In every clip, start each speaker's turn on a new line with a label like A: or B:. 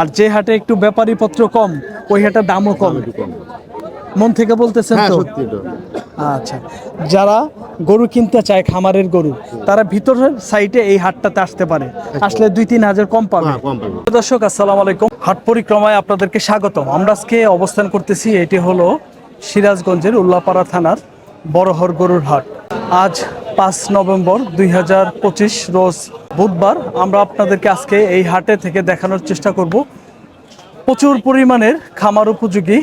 A: আর যে হাটে একটু ব্যাপারী পত্র কম ওই হাটে দামও কম। মন থেকে বলতেছেন
B: হ্যাঁ
A: তো? আচ্ছা যারা গরু কিনতে চায় খামারের গরু তারা ভিতরের সাইডে এই হাটটাতে আসতে পারে। আসলে দুই তিন হাজার কম পাবে।
B: হ্যাঁ
A: দর্শক আসসালামু আলাইকুম। হাট পরিক্রমায় আপনাদেরকে স্বাগতম। আমরা আজকে অবস্থান করতেছি এটি হলো সিরাজগঞ্জের উল্লাপাড়া থানার বড়হর গরুর হাট। আজ পাঁচ নভেম্বর দুই হাজার পঁচিশ রোজ বুধবার আমরা আপনাদেরকে আজকে এই হাটে থেকে দেখানোর চেষ্টা করব। প্রচুর পরিমাণের খামার উপযোগী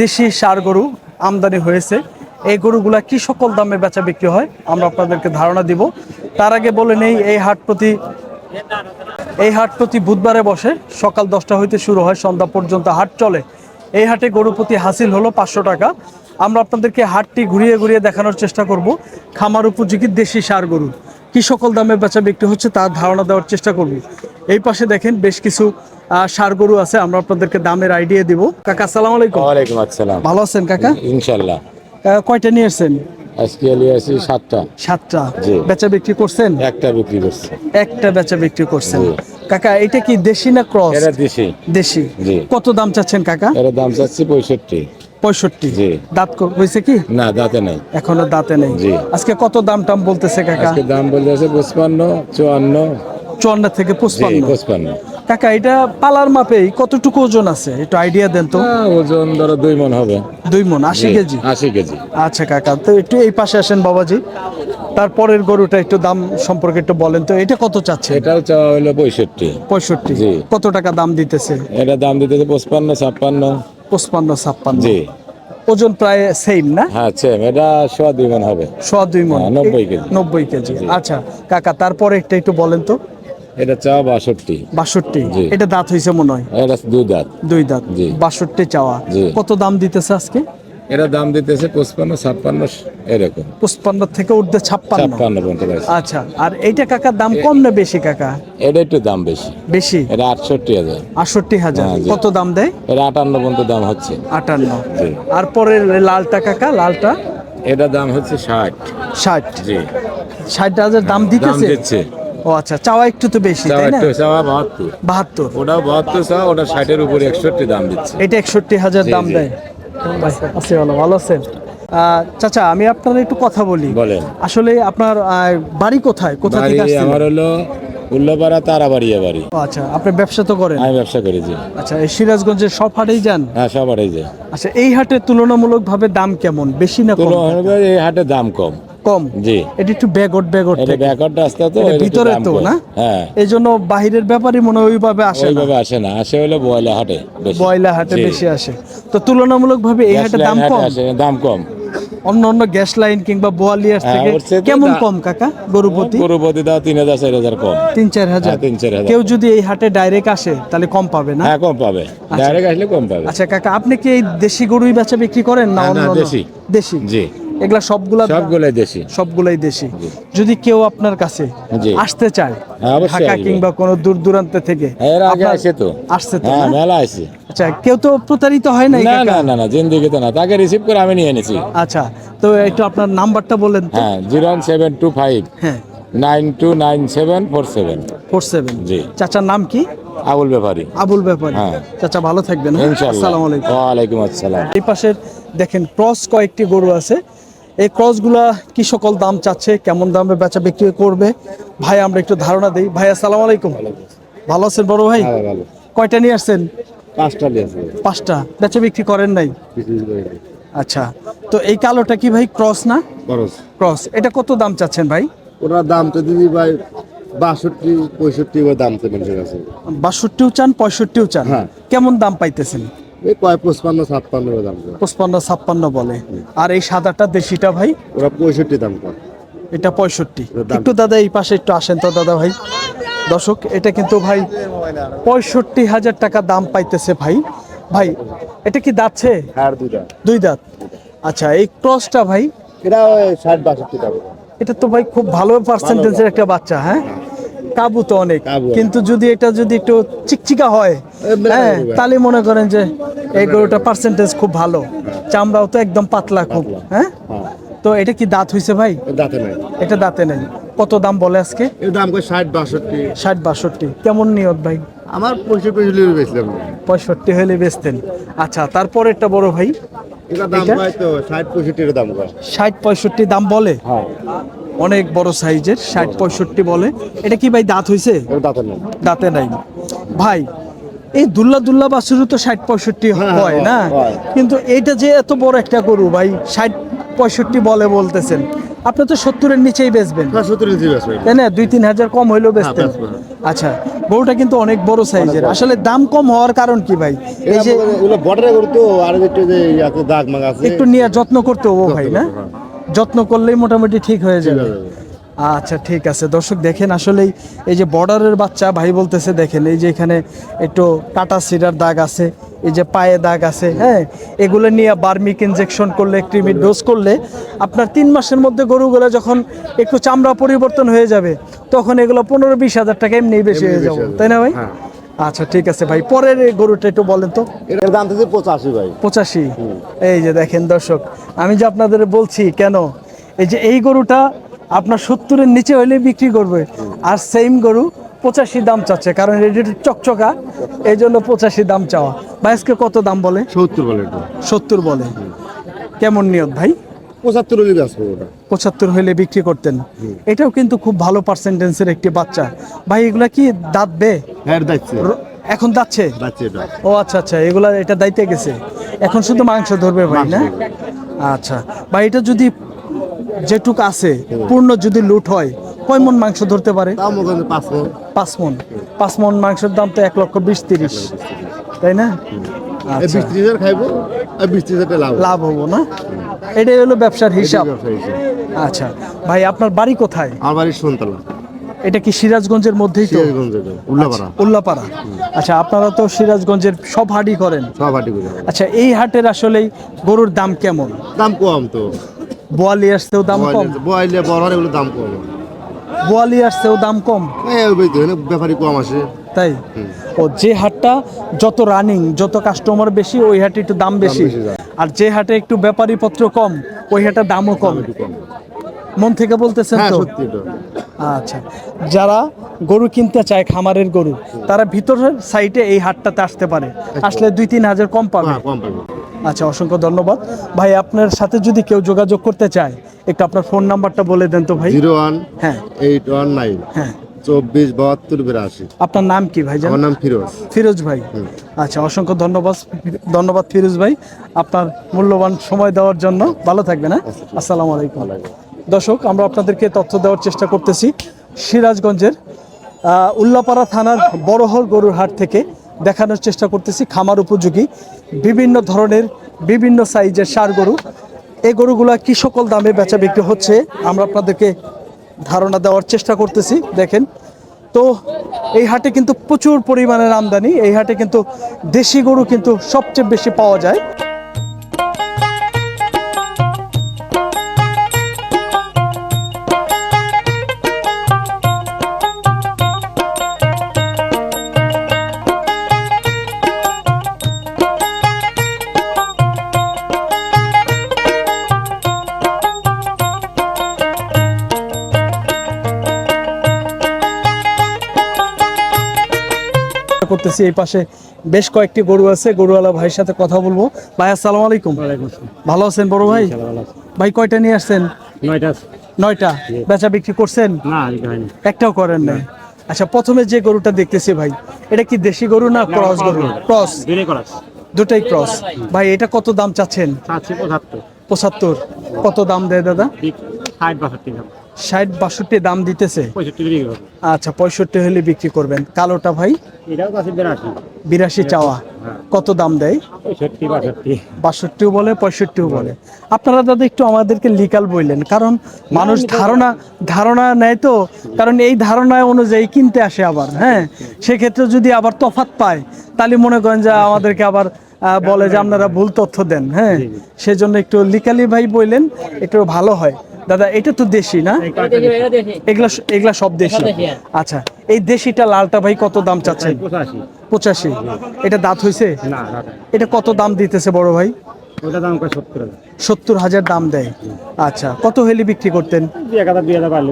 A: দেশি সার গরু আমদানি হয়েছে। এই গরুগুলা কি সকল দামে বেচা বিক্রি হয় আমরা আপনাদেরকে ধারণা দিব। তার আগে বলে নেই, এই হাট প্রতি এই হাট প্রতি বুধবারে বসে সকাল দশটা হইতে শুরু হয়, সন্ধ্যা পর্যন্ত হাট চলে। এই হাটে গরু প্রতি হাসিল হলো পাঁচশো টাকা। আমরা আপনাদেরকে হাটটি ঘুরিয়ে ঘুরিয়ে দেখানোর চেষ্টা করব। খামার উপযোগী দেশি সার গরু। কি সকল দামে বেচা বিক্রি হচ্ছে তার ধারণা দেওয়ার চেষ্টা করব। এই পাশে দেখেন বেশ কিছু সার গরু আছে আমরা আপনাদেরকে দামের আইডিয়া দিব। কাকা আসসালামু আলাইকুম।
C: ওয়ালাইকুম আসসালাম।
A: ভালো আছেন কাকা?
C: ইনশাল্লাহ
A: কয়টা নিয়ে এসছেন
C: আজকে এলি সাতটা।
A: সাতটা। বেচা বিক্রি করছেন?
C: একটা বিক্রি করছে।
A: একটা বেচা বিক্রি করছেন। কাকা এটা কি দেশি না ক্রস?
C: এটা দিছি
A: দেশি।
C: জি।
A: কত দাম চাচ্ছেন কাকা?
C: এর দাম চাচ্ছি পঁয়ষট্টি।
A: পঁয়ষট্টি।
C: জি।
A: দাঁত হয়েছে কি?
C: না দাঁতে নাই।
A: এখনও দাঁতে নেই। আজকে কত দাম টাম বলতেছে কাকা?
C: দাম বলতে আছে পঁচপান্ন চুয়ান্ন।
A: চুয়ান্ন থেকে পঁচপান্ন।
C: পঁচপান্ন।
A: কাকা এটা পালার মাপেই কতটুকু ওজন আছে? একটু আইডিয়া দেন তো।
C: ওজন ধরো দুই মন হবে।
A: দুই মন আশি কেজি?
C: আশি কেজি।
A: আচ্ছা কাকা তো একটু এই পাশে আসেন বাবাজি। তারপরের গরুটা একটু দাম সম্পর্কে একটু বলেন তো। এটা কত চাচ্ছে
C: এটাও চাওয়া হলো পঁয়ষট্টি।
A: পঁয়ষট্টি। কত টাকা দাম দিতেছে?
C: এটা দাম দিতেছে পঁচপান্ন ছাপ্পান্ন।
A: পঁচপান্ন ছাপ্পান্ন।
C: জি।
A: ওজন প্রায় সেম না?
C: হ্যাঁ সেম এটা সোয়া দুই মন হবে।
A: সোয়া দুই মন
C: নব্বই 90 কেজি।
A: নব্বই কেজি। আচ্ছা কাকা তারপরে একটা একটু বলেন তো।
C: এটা চাওয়া বাষট্টি।
A: বাষট্টি। এটা দাঁত হয়েছে মনে হয়?
C: এটা দুই দাঁত।
A: দুই দাঁত। বাষট্টি চাওয়া। কত দাম দিতেছে আজকে?
C: এটা দাম দিতেছে পঁচপান্ন ছাপ্পান্ন এরকম।
A: পঁচপান্ন থেকে উঠতে ছাপ্পান্ন।
C: ছাপ্পান্ন পর্যন্ত
A: আচ্ছা আর এইটা কাকার দাম কম না বেশি কাকা?
C: এটা একটু দাম বেশি।
A: বেশি?
C: এটা আটষট্টি হাজার।
A: আটষট্টি হাজার।
C: হ্যাঁ,
A: কত দাম দেয়?
C: এটা আটান্ন পর্যন্ত দাম হচ্ছে।
A: আটান্ন। আর পরে লালটা কাকা লালটা?
C: এটা দাম হচ্ছে ষাট।
A: ষাট।
C: জি।
A: ষাট হাজার দাম
C: দাম
A: দিতেছে?
C: দিচ্ছে।
A: ও আচ্ছা চাওয়া একটু তো বেশি তাই না?
C: একটু চাওয়া বাহাত্তর।
A: বাহাত্তর।
C: ওটাও বাহাত্তর চাওয়া ওটা ষাটের উপরে একষট্টি দাম দিচ্ছে।
A: এটা একষট্টি হাজার দাম দেয়। আছে ভালো ভালো আছেন? চাচা আমি আপনার একটু কথা বলি।
C: বলেন।
A: আসলে আপনার বাড়ি কোথায়? কোথা থেকে আসছেন?
C: আমার হলো উল্লাপাড়া তারাবাড়িয়া বাড়ি।
A: আচ্ছা আপনি ব্যবসা তো করেন?
C: আমি ব্যবসা করি জি।
A: আচ্ছা এই সিরাজগঞ্জের সব হাটেই যান?
C: হ্যাঁ সবারই যাই।
A: আচ্ছা এই হাটে তুলনামূলকভাবে দাম কেমন? বেশি না কম?
C: এই হাটে দাম কম।
A: কম।
C: জি।
A: এটা একটু ব্যাগট
C: এটা ব্যাকওয়ার্ড রাস্তা তো
A: ভিতরে তো না?
C: হ্যাঁ।
A: এই জন্য বাহিরের ব্যাপারই মনে হয় ওইভাবে আসে না।
C: ওইভাবে আসে না। আসে হলো বয়লা হাটে
A: বয়লা হাটে বেশি আসে। তো তুলনামূলকভাবে এই হাটে দাম কম?
C: দাম কম।
A: অন্য অন্য গ্যাস লাইন কিংবা বোয়ালিয়ার
C: হ্যাঁ,
A: থেকে কেমন কম কাকা? গরুপতি
C: গরুপতি দাও তিন হাজার চার হাজার কম।
A: তিন চার হাজার?
C: হ্যাঁ, তিন চার হাজার।
A: কেউ যদি এই হাটে ডাইরেক্ট আসে তাহলে কম পাবে না?
C: হ্যাঁ কম পাবে। ডাইরেক্ট আসলে কম পাবে।
A: আচ্ছা কাকা আপনি কি এই দেশি গরুই বেচা বিক্রি করেন না
C: হ্যাঁ,
A: অন্য?
C: দেশি।
A: দেশি?
C: জি।
A: এগুলা সবগুলা
C: সবগুলোই দেশি।
A: সবগুলাই দেশি। যদি কেউ আপনার কাছে আসতে চায়
C: হ্যাঁ,
A: ঢাকা কিংবা কোনো দূর দূরান্ত থেকে
C: এর আগে আসে তো।
A: আসছে তো
C: হ্যাঁ মেলা
A: আচ্ছা কেউ তো প্রতারিত হয়
C: না না না না তো না। তাকে রিসিভ করে আমি নিয়ে এনেছি।
A: আচ্ছা তো একটু আপনার নাম্বারটা বলেন তো।
C: হ্যাঁ জিরো সেভেন টু ফাইভ
A: হ্যাঁ।
C: Nine two nine seven four seven.
A: Four seven.
C: জি।
A: চাচার নাম কি?
C: আবুল ব্যাপারী।
A: আবুল ব্যাপারী।
C: হ্যাঁ।
A: চাচা ভালো থাকবেন হ্যাঁ?
C: ইনশাল্লাহ।
A: আসসালামু আলাইকুম।
C: ওয়ালাইকুম আসসালাম।
A: এই পাশের দেখেন ক্রস কয়েকটি গরু আছে। এই ক্রসগুলা কি সকল দাম চাচ্ছে কেমন দামে বেচা বিক্রি করবে? ভাই আমরা একটু ধারণা দিই। ভাই আসসালামু আলাইকুম। ভালো আছেন বড় ভাই?
C: হ্যাঁ,
A: কয়টা নিয়ে আসছেন?
B: পাঁচটা
A: পাঁচটা। বেচা বিক্রি করেন নাই? আচ্ছা। তো এই কালোটা কি ভাই ক্রস না? ক্রস। এটা কত দাম চাচ্ছেন ভাই?
B: ওনার দাম তো দিদি ভাই বাষট্টি পঁয়ষট্টি দাম তো মানুষের কাছে।
A: বাষট্টিও চান পঁয়ষট্টিও চান।
B: হ্যাঁ।
A: কেমন দাম পাইতেছেন?
B: এই কয় পঁচপান্ন ছাপ্পান্ন দাম
A: পঁচপান্ন ছাপ্পান্ন বলে। আর এই সাদাটা দেশিটা ভাই?
B: ওরা পঁয়ষট্টি দাম করে
A: এটা পঁয়ষট্টি। একটু দাদা এই পাশে একটু আসেন তো দাদা ভাই। দর্শক এটা কিন্তু ভাই পঁয়ষট্টি হাজার টাকা দাম পাইতেছে ভাই। ভাই এটা কি দাচ্ছে দুই দাঁত। আচ্ছা এই ক্রসটা ভাই?
B: এটা ওই ষাট বাষট্টি টাকা
A: এটা তো ভাই খুব ভালো পার্সেন্টেজের একটা বাচ্চা হ্যাঁ? কাবু তো অনেক। কিন্তু যদি এটা যদি একটু চিকচিকা হয় হ্যাঁ তাহলে মনে করেন যে এই গরুটা পার্সেন্টেজ খুব ভালো। চামড়াও তো একদম পাতলা খুব হ্যাঁ?
B: হ্যাঁ।
A: তো এটা কি দাঁত হইছে ভাই?
B: দাঁতে নাই।
A: এটা দাঁতে নেই। কত দাম বলে আজকে?
B: এর দাম করে ষাট বাষট্টি।
A: ষাট বাষট্টি। কেমন নিয়ত ভাই?
B: আমার পয়সা পয়সা বেচলাম।
A: পঁয়ষট্টি হলে বেচতেন। আচ্ছা তারপর তারপরেরটা বড় ভাই?
B: এটা দাম? পায় তো? ষাট পঁয়ষট্টির দাম পায়
A: ষাট পঁয়ষট্টি দাম বলে?
B: হ্যাঁ।
A: অনেক বড় সাইজের ষাট পঁয়ষট্টি বলে। এটা কি ভাই দাঁত
B: নাম
A: দাঁতে নাই। ভাই এই দুল্লা দুল্লা বাছুরও তো ষাট পঁয়ষট্টি
B: হ্যাঁ,
A: হয় না? কিন্তু এইটা যে এত বড় একটা গরু ভাই ষাট পঁয়ষট্টি বলে বলতেছেন। আপনি তো সত্তরের নিচেই বেচবেন।
B: বেচবে
A: তাই না? দুই তিন হাজার কম হইলেও বেচতেন। আচ্ছা গরুটা কিন্তু অনেক বড় সাইজের। আসলে দাম কম হওয়ার কারণ কি ভাই? এই যে
B: একটু
A: নিয়ে যত্ন করতে হব ভাই না?
B: হ্যাঁ।
A: যত্ন করলেই মোটামুটি ঠিক হয়ে যাবে। আচ্ছা ঠিক আছে। দর্শক দেখেন আসলেই এই যে বর্ডারের বাচ্চা ভাই বলতেছে দেখেন এই যে এখানে একটু কাটা সিরার দাগ আছে এই যে পায়ে দাগ আছে হ্যাঁ? এগুলো নিয়ে বার্মিক ইনজেকশন করলে ক্রিমির ডোজ করলে আপনার তিন মাসের মধ্যে গরুগুলো যখন একটু চামড়া পরিবর্তন হয়ে যাবে তখন এগুলো পনেরো বিশ হাজার টাকা এমনি বেশি হয়ে যাবে। তাই না ভাই?
B: হ্যাঁ।
A: আচ্ছা ঠিক আছে ভাই। পরের গরুটা একটু বলেন তো।
B: এটার দাম থেকে পঁচাশি ভাই।
A: পঁচাশি? এই যে দেখেন দর্শক আমি যে আপনাদের বলছি কেন এই যে এই গরুটা আপনার সত্তরের নিচে হলে বিক্রি করবে। আর সেম গরু পঁচাশি দাম চাচ্ছে কারণ এটা একটু চকচকা এই জন্য পঁচাশি দাম চাওয়া। ভাইসকে কত দাম বলে?
B: সত্তর বলে
A: সত্তর বলে। কেমন নিয়ত ভাই?
B: পঁচাত্তর ওটা
A: পঁচাত্তর হলে বিক্রি করতেন। এটাও কিন্তু খুব ভালো পার্সেন্টেন্সের একটি বাচ্চা। ভাই এগুলা কি দাঁতবে?
B: হ্যাঁ দেখছে
A: র- এখন দাচ্ছে ও আচ্ছা আচ্ছা এগুলা এটা দাইতে গেছে। এখন শুধু মাংস ধরবে ভাই না? আচ্ছা ভাই এটা যদি যেটুক আছে পূর্ণ যদি লুট হয় কয় মন মাংস ধরতে পারে?
B: পাঁচ
A: মন। পাঁচ মন। মাংসের দাম তো এক লক্ষ বিশ তিরিশ। তাই না?
B: বিশ ত্রিশ খাইবো বিশ ত্রিশ লাভ
A: লাভ হব না? এটাই হলো ব্যবসার হিসাব। আচ্ছা ভাই আপনার বাড়ি কোথায়?
B: আমার বাড়ির সন্তলা।
A: এটা কি সিরাজগঞ্জের মধ্যেই তো?
B: উল্লাপাড়া।
A: উল্লাপাড়া। আচ্ছা আপনারা তো সিরাজগঞ্জের সব হাটই করেন?
B: সব হাটি করে।
A: আচ্ছা এই হাটের আসলেই গরুর দাম কেমন?
B: দাম কম তো।
A: বোয়ালি আসতেও দাম কম?
B: বয়লে বড় হলে এগুলো দাম কম।
A: বোয়ালি আসতেও দাম কম?
B: এখানে কম আসে।
A: তাই? ও যে হাটটা যত রানিং যত কাস্টমার বেশি ওই হাটে একটু দাম বেশি। আর যে হাটে একটু ব্যাপারী পত্র কম ওই হাটে দামও কম। মন থেকে বলতেছেন
B: হ্যাঁ
A: তো? আচ্ছা। যারা গরু কিনতে চায় খামারের গরু তারা ভিতরের সাইডে এই হাটটাতে আসতে পারে। আসলে দুই তিন হাজার কম পাবে।
B: হ্যাঁ কম পাবে।
A: আচ্ছা অসংখ্য ধন্যবাদ। ভাই আপনার সাথে যদি কেউ যোগাযোগ করতে চায় একটু আপনার ফোন নাম্বারটা বলে দেন তো ভাই।
B: জিরো ওয়ান
A: হ্যাঁ।
B: Eight one nine.
A: হ্যাঁ।
B: চব্বিশ বাহাত্তর বিরাশি।
A: আপনার নাম কি ভাই
B: আমার নাম ফিরোজ।
A: ফিরোজ ভাই। আচ্ছা অসংখ্য ধন্যবাদ ধন্যবাদ ফিরোজ ভাই আপনার মূল্যবান সময় দেওয়ার জন্য। ভালো থাকবেন হ্যাঁ? আসসালামু আলাইকুম। দর্শক আমরা আপনাদেরকে তথ্য দেওয়ার চেষ্টা করতেছি সিরাজগঞ্জের উল্লাপাড়া থানার বড়হর গরুর হাট থেকে দেখানোর চেষ্টা করতেছি। খামার উপযোগী বিভিন্ন ধরনের বিভিন্ন সাইজের সার গরু। এই গরুগুলা কি সকল দামে বেচা বিক্রি হচ্ছে? আমরা আপনাদেরকে ধারণা দেওয়ার চেষ্টা করতেছি, দেখেন। তো এই হাটে কিন্তু প্রচুর পরিমাণের আমদানি, এই হাটে কিন্তু দেশি গরু কিন্তু সবচেয়ে বেশি পাওয়া যায়। করতেছি এই পাশে বেশ কয়েকটি গরু আছে গরুওয়ালা ভাইয়ের সাথে কথা বলব। ভাই আসসালামু আলাইকুম। ভালো আছেন বড় ভাই? ভাই কয়টা নিয়ে আসছেন?
D: নয়টা
A: নয়টা। বেচা বিক্রি করছেন?
D: না
A: একটাও করেন না আচ্ছা প্রথমে যে গরুটা দেখতেছি ভাই এটা কি দেশি গরু না ক্রস গরু? ক্রস।
D: দুটোই
A: দুটাই ক্রস। ভাই এটা কত দাম চাচ্ছেন?
D: পঁচাত্তর।
A: পঁচাত্তর। কত দাম দেয় দাদা?
D: ষাট বাষট্টি দাম।
A: ষাট বাষট্টি দাম দিতেছে। আচ্ছা পঁয়ষট্টি হলে বিক্রি করবেন। কালোটা ভাই?
D: বিরাশি।
A: বিরাশি চাওয়া। কত দাম দেয়? বাষট্টিও বলে পঁয়ষট্টিও বলে। আপনারা দাদা একটু আমাদেরকে লিকাল বললেন কারণ মানুষ ধারণা ধারণা নেয় তো কারণ এই ধারণা অনুযায়ী কিনতে আসে আবার হ্যাঁ? সেক্ষেত্রে যদি আবার তফাত পায় তাহলে মনে করেন যে আমাদেরকে আবার বলে যে আপনারা ভুল তথ্য দেন হ্যাঁ? সেজন্য একটু লিকালি ভাই বললেন একটু ভালো হয়। দাদা এটা তো দেশি না? এগুলা এগুলা সব দেশি। আচ্ছা এই দেশিটা লালটা ভাই কত দাম চাচ্ছেন?
D: পঁচাশি।
A: পঁচাশি। এটা দাঁত হয়েছে এটা কত দাম দিতেছে বড় ভাই?
D: ওটা দাম করে সত্তর হাজার।
A: সত্তর হাজার দাম দেয়। আচ্ছা কত হলে বিক্রি করতেন?
D: এক হাজার দুই হাজার বাড়লে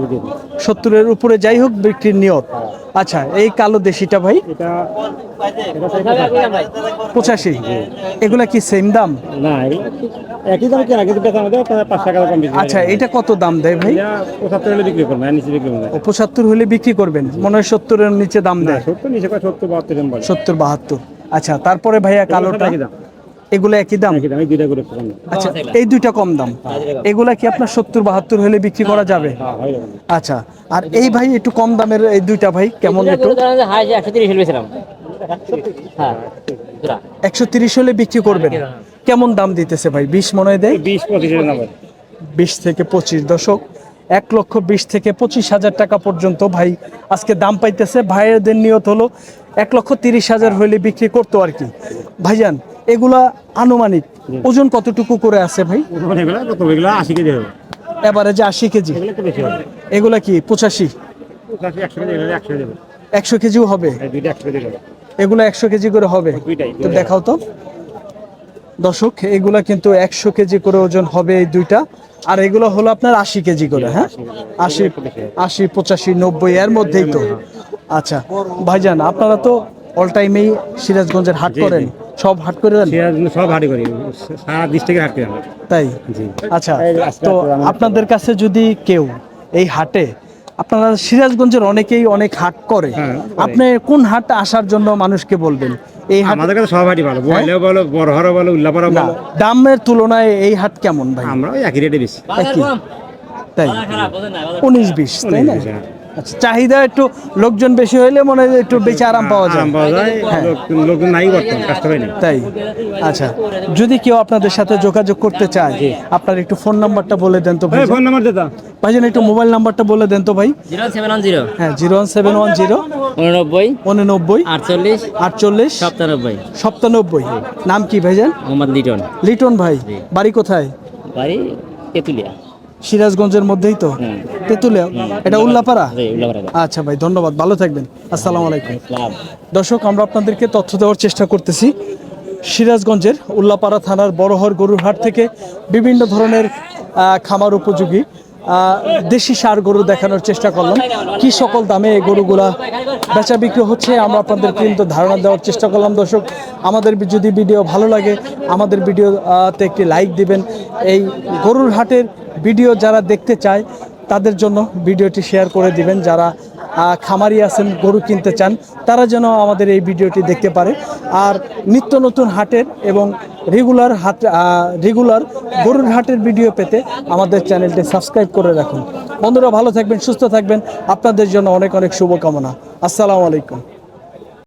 A: সত্তরের উপরে যাই হোক বিক্রির নিয়ত। আচ্ছা এই কালো দেশিটা ভাই?
D: এটা
A: পঁচাশি এগুলা কি সেম দাম?
D: না একই দাম কেনা কিন্তু বেচা আমাদের পাঁচ টাকা কম বেশি
A: আচ্ছা এটা কত দাম দেয় ভাই?
D: পঁচাত্তর হলে বিক্রি করব নিচে বিক্রি করব
A: পঁচাত্তর হলে বিক্রি করবেন? মনে হয় সত্তরের নিচে দাম দেয়।
D: সত্তর নিচে সত্তর বাহাত্তর
A: সত্তর বাহাত্তর। আচ্ছা তারপরে ভাইয়া কালোটা?
D: দাম।
A: এগুলো একই দাম? আচ্ছা এই দুইটা কম দাম। এগুলা কি আপনার সত্তর বাহাত্তর হলে বিক্রি করা যাবে?
D: হ্যাঁ হয়ে
A: আচ্ছা আর এই ভাই একটু কম দামের এই দুইটা ভাই কেমন একটু?
E: একশো তিরিশ বেছিলাম হ্যাঁ।
A: একশো তিরিশ হলে বিক্রি করবেন? কেমন দাম দিতেছে ভাই? বিশ মনে হয় দেয়?
D: বিশ
A: বিশ থেকে পঁচিশ দশক। এক লক্ষ বিশ থেকে পঁচিশ হাজার টাকা পর্যন্ত ভাই আজকে দাম পাইতেছে। ভাইয়েদের নিয়ত হলো এক লক্ষ তিরিশ হাজার হইলে বিক্রি করতো আর কি। ভাইজান এগুলা আনুমানিক। ওজন কতটুকু করে আছে ভাই?
D: এগুলো কত? আশি কেজি হবে।
A: এবারে যে আশি কেজি।
D: এগুলো
A: কি পঁচাশি?
D: একশো
A: কেজিও হবে?
D: কেজি
A: এগুলো একশো কেজি করে হবে? তো দেখাও তো। দর্শক এগুলা কিন্তু একশো কেজি করে ওজন হবে এই দুইটা। আর এগুলো হলো আপনার আশি কেজি করে হ্যাঁ? আশি আশি পঁচাশি নব্বই এর মধ্যেই তো। আচ্ছা ভাইজান আপনারা তো অল টাইমেই সিরাজগঞ্জের হাট করেন? সব হাট করে দেন?
D: সব হাটে করি। সারা ডিস্ট্রিক্টে হাট করি
A: তাই? আচ্ছা তো আপনাদের কাছে যদি কেউ এই হাটে আপনারা সিরাজগঞ্জের অনেকেই অনেক হাট করে
D: হ্যাঁ,
A: আপনি কোন হাট আসার জন্য মানুষকে বলবেন? এই হাট
D: আমাদের কাছে সব হাটই ভালো। বয়লেও বলো বড়হরও বলো উল্লাপাড়া বলো
A: দামের তুলনায় এই হাট কেমন ভাই?
D: আমরা ওই একই রেটে বেশি।
A: তাই? উনিশ বিশ তাই না। আচ্ছা চাহিদা একটু লোকজন বেশি হইলে মনে হয় একটু বেশি আরাম পাওয়া যায়। হ্যাঁ।
D: লোকজন নাই
A: তাই। আচ্ছা যদি কেউ আপনাদের সাথে যোগাযোগ করতে চায় আপনার একটু ফোন নাম্বারটা বলে দেন তো ভাই
D: ফোন নাম্বার দিতা
A: ভাইজান একটু মোবাইল নাম্বারটা বলে দেন তো ভাই।
E: Zero seven one zero.
A: হ্যাঁ zero one seven one zero.
E: উননব্বই।
A: উননব্বই।
E: আটচল্লিশ।
A: আটচল্লিশ।
E: সপ্তানব্বই
A: সপ্তানব্বই নাম কি ভাইজান?
E: মোহাম্মদ লিটন।
A: লিটন ভাই বাড়ি কোথায়?
E: বাড়ি তেতুলিয়া।
A: সিরাজগঞ্জের মধ্যেই তো। তেতুলিয়া? এটা উল্লাপাড়া? আচ্ছা ভাই ধন্যবাদ ভালো থাকবেন। আসসালামু আলাইকুম। দর্শক আমরা আপনাদেরকে তথ্য দেওয়ার চেষ্টা করতেছি। সিরাজগঞ্জের উল্লাপাড়া থানার বড়হর গরুর হাট থেকে বিভিন্ন ধরনের খামার উপযোগী দেশি সার গরু দেখানোর চেষ্টা করলাম। কি সকল দামে এই গরুগুলা বেচা বিক্রি হচ্ছে আমরা আপনাদের কিন্তু ধারণা দেওয়ার চেষ্টা করলাম। দর্শক আমাদের যদি ভিডিও ভালো লাগে আমাদের ভিডিওতে একটি লাইক দিবেন। এই গরুর হাটের ভিডিও যারা দেখতে চায়, তাদের জন্য ভিডিওটি শেয়ার করে দিবেন। যারা খামারি আছেন, গরু কিনতে চান, তারা যেন আমাদের এই ভিডিওটি দেখতে পারে। আর নিত্য নতুন হাটের এবং রেগুলার হাট রেগুলার গরুর হাটের ভিডিও পেতে আমাদের চ্যানেলটি সাবস্ক্রাইব করে রাখুন। বন্ধুরা, ভালো থাকবেন, সুস্থ থাকবেন। আপনাদের জন্য অনেক অনেক শুভকামনা। আসসালামু আলাইকুম।